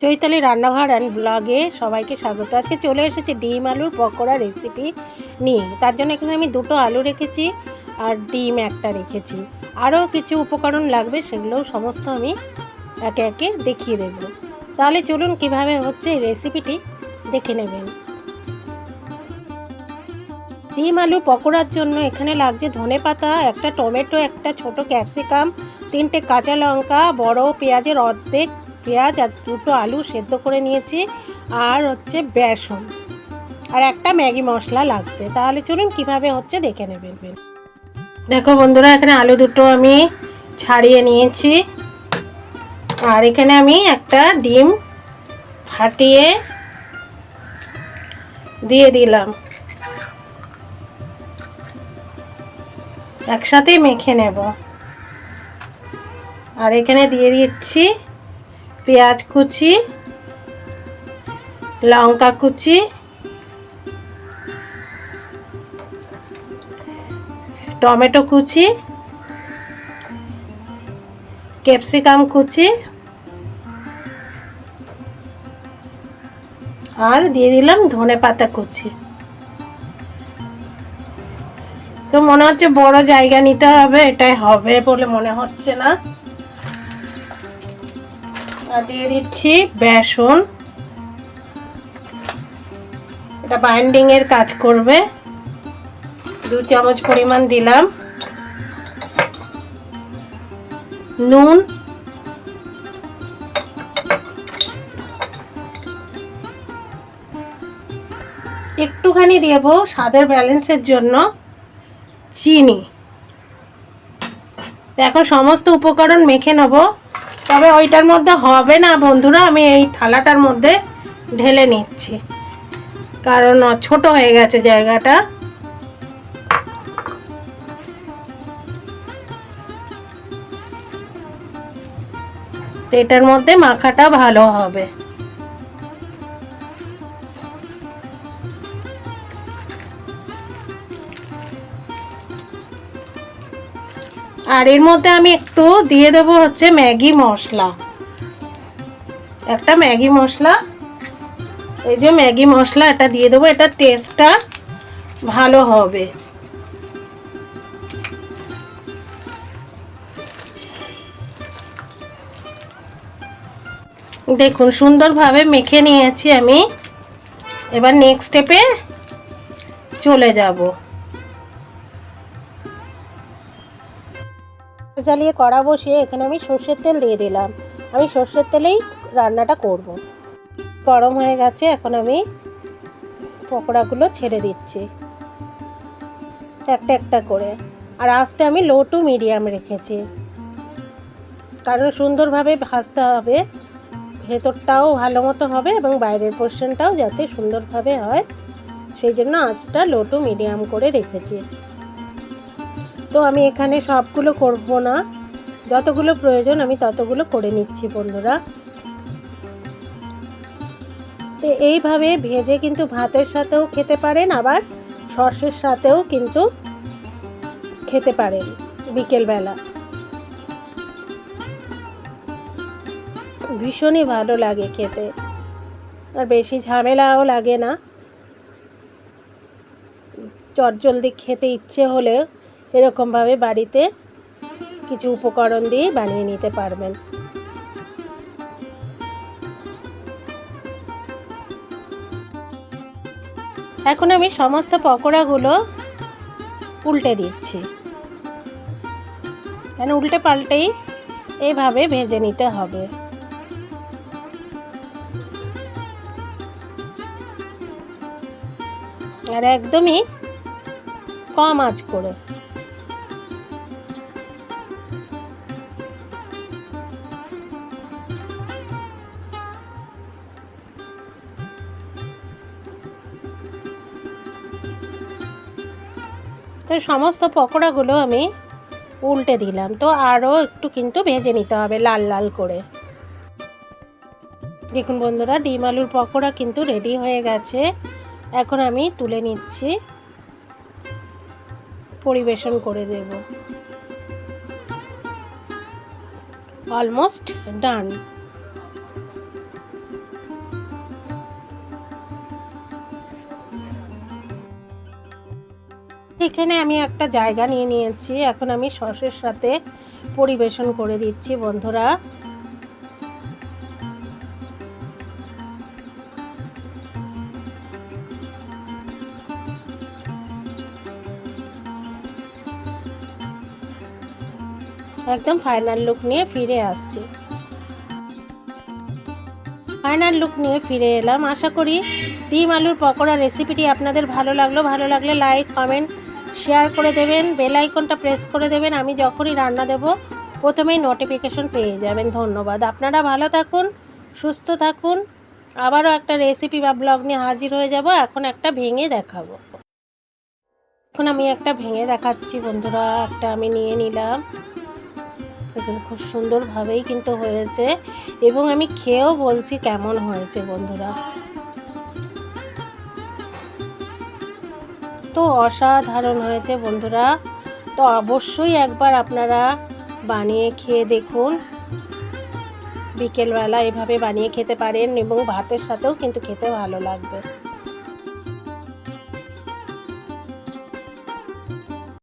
চৈতালি রান্নাঘর অ্যান্ড ব্লগে সবাইকে স্বাগত। আজকে চলে এসেছে ডিম আলুর পকোড়া রেসিপি নিয়ে। তার জন্য এখানে আমি দুটো আলু রেখেছি আর ডিম একটা রেখেছি। আরও কিছু উপকরণ লাগবে সেগুলোও সমস্ত আমি একে একে দেখিয়ে দেব। তাহলে চলুন কীভাবে হচ্ছে এই রেসিপিটি দেখে নেবেন। ডিম আলু পকোড়ার জন্য এখানে লাগছে ধনে পাতা, একটা টমেটো, একটা ছোট ক্যাপসিকাম, তিনটে কাঁচা লঙ্কা, বড় পেঁয়াজের অর্ধেক পেঁয়াজ আর দুটো আলু সেদ্ধ করে নিয়েছি, আর হচ্ছে বেসন। আর একটা ম্যাগি মশলা লাগবে। তাহলে চলুন কীভাবে হচ্ছে দেখে নেবেন। দেখো বন্ধুরা, এখানে আলু দুটো আমি ছাড়িয়ে নিয়েছি। আর এখানে আমি একটা ডিম ফাটিয়ে দিয়ে দিলাম। একসাথেই মেখে নেব। আর এখানে দিয়ে দিচ্ছি পেঁয়াজ কুচি, লঙ্কা কুচি, টমেটো কুচি, ক্যাপসিকাম কুচি আর দিয়ে দিলাম ধনে পাতা কুচি। তো মনে হচ্ছে বড় জায়গা নিতে হবে, এটাই হবে বলে মনে হচ্ছে না। দিয়ে দিচ্ছি বেসন। এটা বাইন্ডিং এর কাজ করবে। দু চামচ পরিমাণ দিলাম। নুন। একটুখানি দেবো স্বাদের ব্যালেন্সের জন্য চিনি। এখন সমস্ত উপকরণ মেখে নেব। তবে ওইটার মধ্যে হবে না বন্ধুরা, আমি এই থালাটার মধ্যে ঢেলে নিচ্ছি। কারণ ছোট হয়ে গেছে জায়গাটা। এটার মধ্যে মাখাটা ভালো হবে। আর এর মধ্যে আমি একটু দিয়ে দেবো হচ্ছে ম্যাগি মশলা। একটা ম্যাগি মশলা। এই যে ম্যাগি মশলা, এটা দিয়ে দেবো। এটা টেস্টটা ভালো হবে। দেখুন, সুন্দরভাবে মেখে নিয়েছি আমি। এবার নেক্সট স্টেপে চলে যাব। জ্বালিয়ে কড়া বসিয়ে এখানে আমি সর্ষের তেল দিয়ে দিলাম। আমি সর্ষের তেলেই রান্নাটা করব। গরম হয়ে গেছে, এখন আমি পকোড়াগুলো ছেড়ে দিচ্ছি। একটা একটা করে। আর আঁচটা আমি লো টু মিডিয়াম রেখেছি। কারণ সুন্দরভাবে ভাজতে হবে। ভেতরটাও ভালো মতো হবে এবং বাইরের পোর্শনটাও যাতে সুন্দরভাবে হয়। সেই জন্য আঁচটা লো টু মিডিয়াম করে রেখেছি। তো আমি এখানে সবগুলো করব না। যতগুলো প্রয়োজন আমি ততগুলো করে নিচ্ছি বন্ধুরা। তো এইভাবে ভেজে কিন্তু ভাতের সাথেও খেতে পারেন, আবার সর্ষের সাথেও কিন্তু খেতে পারেন বিকেলবেলা। ভীষণই ভালো লাগে খেতে। আর বেশি ঝামেলাও লাগে না। চটজলদি খেতে ইচ্ছে হলে এরকমভাবে বাড়িতে কিছু উপকরণ দিয়ে বানিয়ে নিতে পারবেন। এখন আমি সমস্ত পকোড়াগুলো উল্টে দিচ্ছি। কেন উল্টে পাল্টেই এইভাবে ভেজে নিতে হবে। আর একদমই কম আঁচ করে। তো সমস্ত পকোড়াগুলো আমি উল্টে দিলাম। তো আরও একটু কিন্তু ভেজে নিতে হবে লাল লাল করে। দেখুন বন্ধুরা, ডিম আলুর পকোড়া কিন্তু রেডি হয়ে গেছে। এখন আমি তুলে নিচ্ছি। পরিবেশন করে দেব। অলমোস্ট ডান এখানে আমি একটা জায়গা নিয়ে নিয়েছি। এখন আমি সসের সাথে পরিবেশন করে দিচ্ছি, বন্ধুরা। একদম ফাইনাল লুক নিয়ে ফিরে আসছি। ফাইনাল লুক নিয়ে ফিরে এলাম। আশা করি ডিম আলুর পকোড়া রেসিপিটি আপনাদের ভালো লাগল। ভালো লাগলে লাইক কমেন্ট শেয়ার করে দেবেন বেল আইকনটা প্রেস করে দেবেন, আমি যখনই রান্না দেব, প্রথমেই নোটিফিকেশন পেয়ে যাবেন। ধন্যবাদ। আপনারা ভালো থাকুন, সুস্থ থাকুন। আবারও একটা রেসিপি বা ব্লগ নিয়ে হাজির হয়ে যাব। এখন একটা ভেঙে দেখাবো। এখন আমি একটা ভেঙে দেখাচ্ছি বন্ধুরা। একটা আমি নিয়ে নিলাম। দেখুন, খুব সুন্দরভাবেই কিন্তু হয়েছে। এবং আমি খেয়েও বলছি কেমন হয়েছে বন্ধুরা। তো অসাধারণ হয়েছে বন্ধুরা। তো অবশ্যই একবার আপনারা বানিয়ে খেয়ে দেখুন। বিকেলবেলা এভাবে বানিয়ে খেতে পারেন এবং ভাতের সাথেও কিন্তু খেতে ভালো লাগবে।